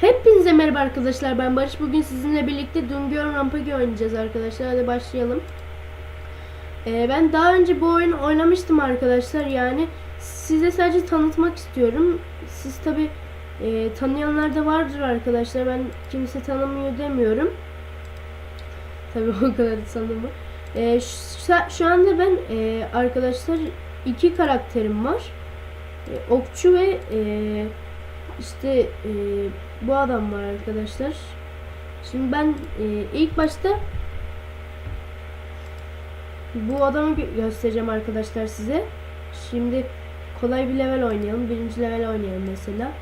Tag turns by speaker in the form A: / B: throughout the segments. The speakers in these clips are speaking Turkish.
A: Hepinize merhaba arkadaşlar ben Barış. Bugün sizinle birlikte Dungeon Rampage oynayacağız arkadaşlar. Hadi başlayalım. Ee, Ben daha önce bu oyunu oynamıştım arkadaşlar. Yani size sadece tanıtmak istiyorum. Siz tabi e, tanıyanlar da vardır arkadaşlar. Ben kimse tanımıyor demiyorum. Tabi o kadar tanımı ee, şu, şu anda ben e, arkadaşlar iki karakterim var. E, Okçu ve e, işte e, bu adam var arkadaşlar. Şimdi ben e, ilk başta bu adamı gö- göstereceğim arkadaşlar size. Şimdi kolay bir level oynayalım. Birinci level oynayalım mesela.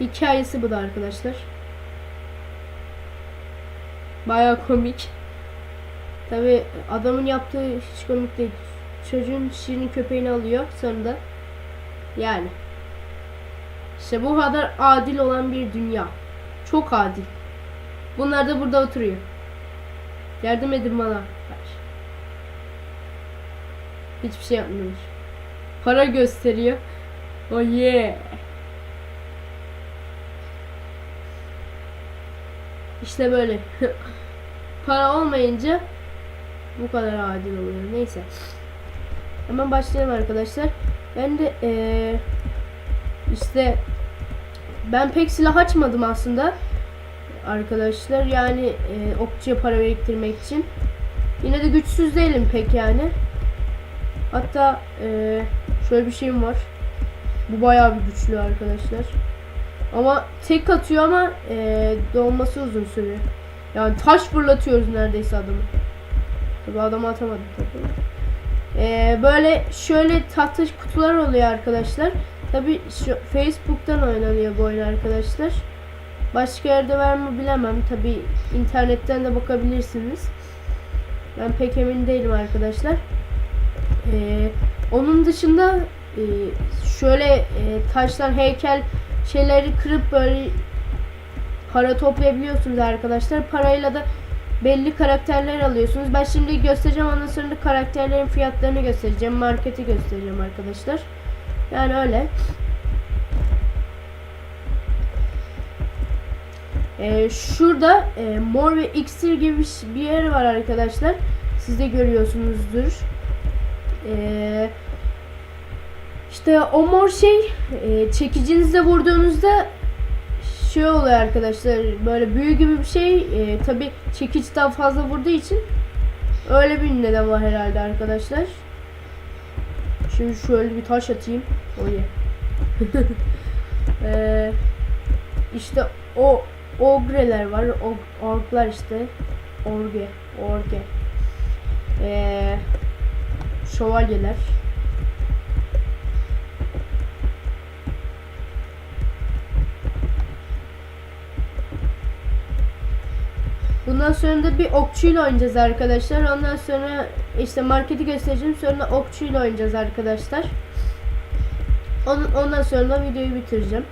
A: Hikayesi bu da arkadaşlar. Baya komik. Tabi adamın yaptığı hiç komik değil. Çocuğun şirin köpeğini alıyor sonunda. Yani. İşte bu kadar adil olan bir dünya. Çok adil. Bunlar da burada oturuyor. Yardım edin bana. Hayır. Hiçbir şey yapmıyormuş. Para gösteriyor. Oh yeah. İşte böyle. Para olmayınca bu kadar adil oluyor. Neyse. Hemen başlayalım arkadaşlar. Ben de eee işte ben pek silah açmadım aslında arkadaşlar. Yani e, okçuya para biriktirmek için. Yine de güçsüz değilim pek yani. Hatta e, şöyle bir şeyim var. Bu bayağı bir güçlü arkadaşlar. Ama tek atıyor ama e, dolması uzun sürüyor. Yani taş fırlatıyoruz neredeyse adamı. Tabi adamı atamadım tabii. E, böyle şöyle tahta kutular oluyor arkadaşlar Tabi şu Facebook'tan oynanıyor bu oyun arkadaşlar. Başka yerde var mı bilemem. Tabi internetten de bakabilirsiniz. Ben pek emin değilim arkadaşlar. Ee, onun dışında e, şöyle e, taştan heykel şeyleri kırıp böyle para toplayabiliyorsunuz arkadaşlar. Parayla da belli karakterler alıyorsunuz. Ben şimdi göstereceğim ondan sonra karakterlerin fiyatlarını göstereceğim. Marketi göstereceğim arkadaşlar. Yani öyle. Ee, şurada e, mor ve iksir gibi bir- yer var arkadaşlar. Siz de görüyorsunuzdur. Ee, işte o mor şey e, çekicinizle vurduğunuzda şey oluyor arkadaşlar böyle büyü gibi bir şey e, tabi çekiç daha fazla vurduğu için öyle bir neden var herhalde arkadaşlar. Şimdi şöyle bir taş atayım. Oye. ee, işte o ogreler var. O, orklar işte. Orge. Orge. Ee, şövalyeler. Bundan sonra da bir okçuyla oynayacağız arkadaşlar. Ondan sonra işte marketi göstereceğim. Sonra okçuyla oynayacağız arkadaşlar. On- Ondan sonra da videoyu bitireceğim.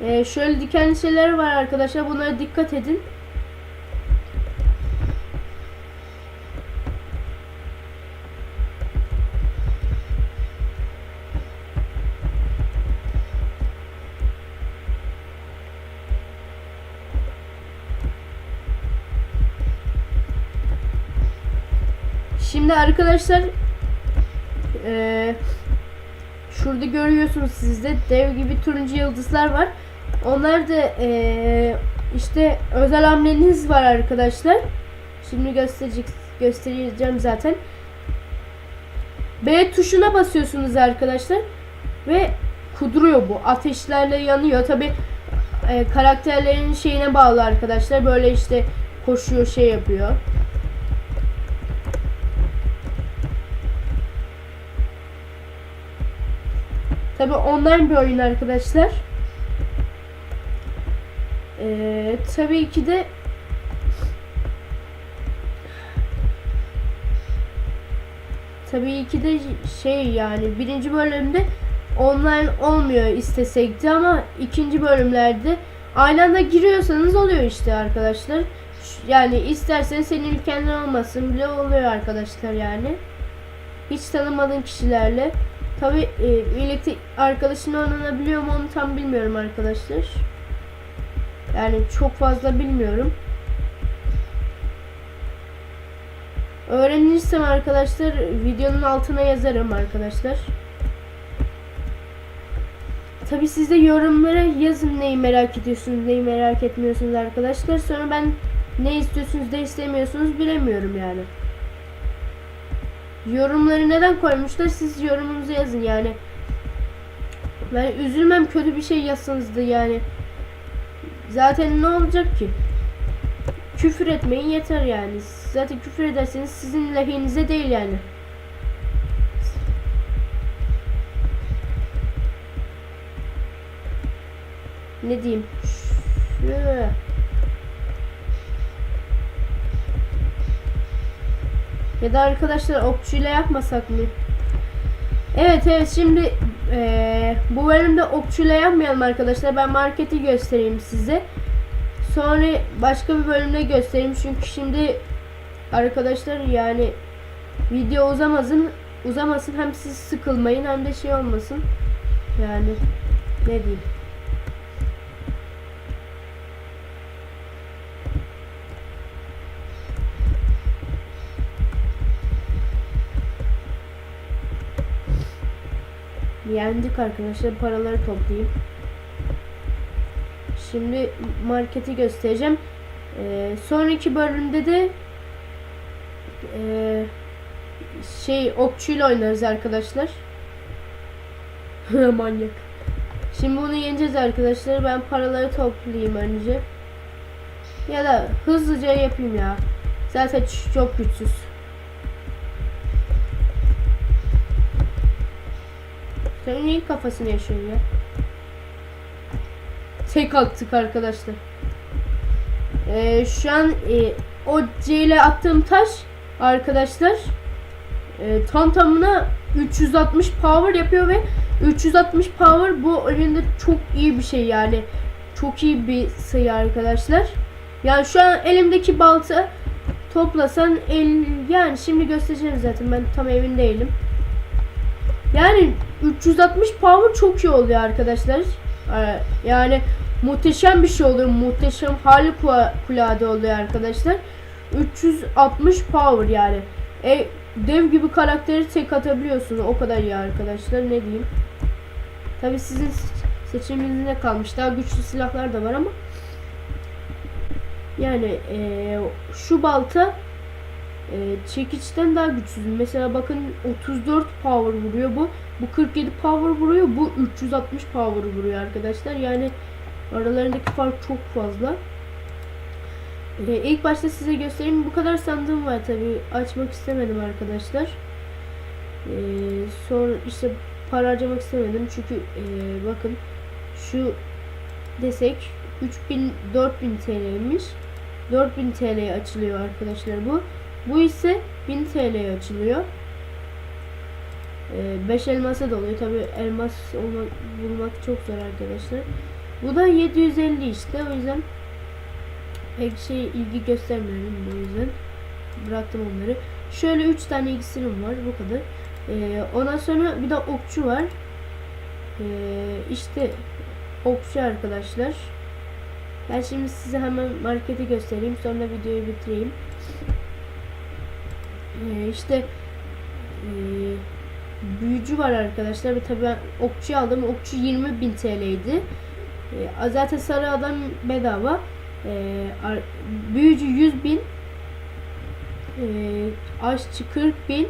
A: Ee, şöyle dikenli şeyler var arkadaşlar. Bunlara dikkat edin. Şimdi arkadaşlar eee, şurada görüyorsunuz sizde dev gibi turuncu yıldızlar var. Onlar da eee, işte özel hamleniz var arkadaşlar. Şimdi gösterecek göstereceğim zaten. B tuşuna basıyorsunuz arkadaşlar ve kuduruyor bu. Ateşlerle yanıyor. Tabi karakterlerin şeyine bağlı arkadaşlar. Böyle işte koşuyor şey yapıyor. Tabi online bir oyun arkadaşlar. Ee, tabii ki de tabii ki de şey yani birinci bölümde online olmuyor istesek de ama ikinci bölümlerde aynı anda giriyorsanız oluyor işte arkadaşlar. Yani istersen senin ülkenden olmasın bile oluyor arkadaşlar yani. Hiç tanımadığın kişilerle. Tabi e, birlikte arkadaşın oynanabiliyor mu onu tam bilmiyorum arkadaşlar. Yani çok fazla bilmiyorum. Öğrenirsem arkadaşlar videonun altına yazarım arkadaşlar. Tabi siz de yorumlara yazın neyi merak ediyorsunuz, neyi merak etmiyorsunuz arkadaşlar. Sonra ben ne istiyorsunuz, ne istemiyorsunuz bilemiyorum yani. Yorumları neden koymuşlar? Siz yorumunuzu yazın yani. Ben üzülmem kötü bir şey yazsanız da yani. Zaten ne olacak ki? Küfür etmeyin yeter yani. Zaten küfür ederseniz sizin lehinize değil yani. Ne diyeyim? Şöyle. Ya da arkadaşlar okçuyla yapmasak mı? Evet evet şimdi eee, bu bölümde okçuyla yapmayalım arkadaşlar. Ben marketi göstereyim size. Sonra başka bir bölümde göstereyim. Çünkü şimdi arkadaşlar yani video uzamasın uzamasın hem siz sıkılmayın hem de şey olmasın. Yani ne diyeyim. Yendik arkadaşlar. Paraları toplayayım. Şimdi marketi göstereceğim. Ee, sonraki bölümde de ee, şey okçuyla oynarız arkadaşlar. Manyak. Şimdi bunu yeneceğiz arkadaşlar. Ben paraları toplayayım önce. Ya da hızlıca yapayım ya. Zaten çok güçsüz. Sen neyin kafasını yaşıyorsun ya? Tek attık arkadaşlar. Ee, şu an e, o C ile attığım taş arkadaşlar e, tam tamına 360 power yapıyor ve 360 power bu oyunda çok iyi bir şey yani. Çok iyi bir sayı arkadaşlar. Yani şu an elimdeki balta toplasan el yani şimdi göstereceğim zaten ben tam emin değilim. Yani 360 power çok iyi oluyor arkadaşlar. Ee, Yani muhteşem bir şey oluyor. Muhteşem hali kulade oluyor arkadaşlar. 360 power yani. E, dev gibi karakteri tek atabiliyorsun. O kadar iyi arkadaşlar. Ne diyeyim. Tabi sizin seçiminize kalmış. Daha güçlü silahlar da var ama. Yani e, şu balta e, çekiçten daha güçsüz. Mesela bakın 34 power vuruyor bu. Bu 47 power vuruyor. Bu 360 power vuruyor arkadaşlar. Yani aralarındaki fark çok fazla. E, ilk başta size göstereyim. Bu kadar sandığım var tabi. Açmak istemedim arkadaşlar. E, sonra işte para harcamak istemedim. Çünkü e, bakın şu desek 3000 4000 TL'ymiş. 4000 TL'ye açılıyor arkadaşlar bu. Bu ise 1000 TL'ye açılıyor. 5 elmasa da oluyor. Tabi elmas olmak, bulmak çok zor arkadaşlar. Bu da 750 işte. O yüzden pek şey ilgi göstermiyorum. O yüzden bıraktım onları. Şöyle 3 tane iksirim var. Bu kadar. Ee, ondan sonra bir de okçu var. Ee, işte okçu arkadaşlar. Ben şimdi size hemen marketi göstereyim. Sonra videoyu bitireyim. Ee, işte e, büyücü var arkadaşlar ve tabi ben okçu aldım. Okçu 20.000 TL'ydi. E, zaten sarı adam bedava. E, ar, büyücü 100.000 e, aşçı 40.000